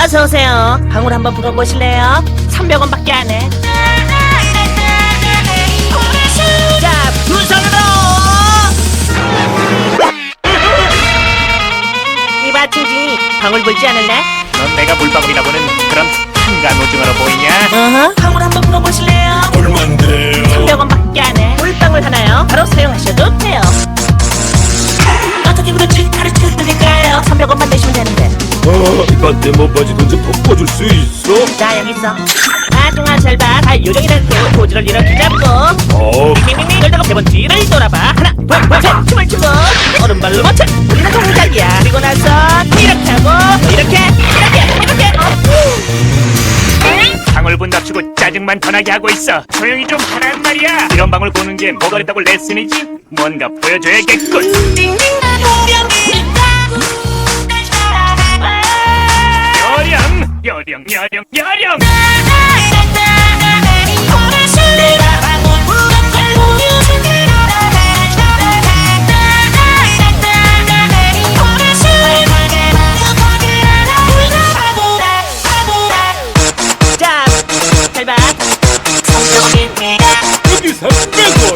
어서 오세요. 방울 한번 불어보실래요? 300원밖에 안 해. 자, 두 손으로. 이봐, 징징이. 방울 불지 않을래? 넌 내가 물 이반대 모바지 돈좀더 꿔줄 수 있어? 자, 여기 있어. 절반 다 요정이라는 또 포즈를 이렇게 잡고 어, 밍밍밍 돌다가 세번 뒤를 돌아봐 하나 둘셋 춤을 추고 오른발로 버텨 우리는 동작이야 그리고 나서 이렇게 하고 이렇게 이렇게 이렇게 방울 분답치고 짜증만 더 나게 하고 있어. 조용히 좀 하란 말이야. 이런 방울 보는 게 뭐가 됐다고 레슨이지? 뭔가 보여줘야겠군. 여령, 여령, 여령, 여령. 자, 잘 봐. 여기 300원.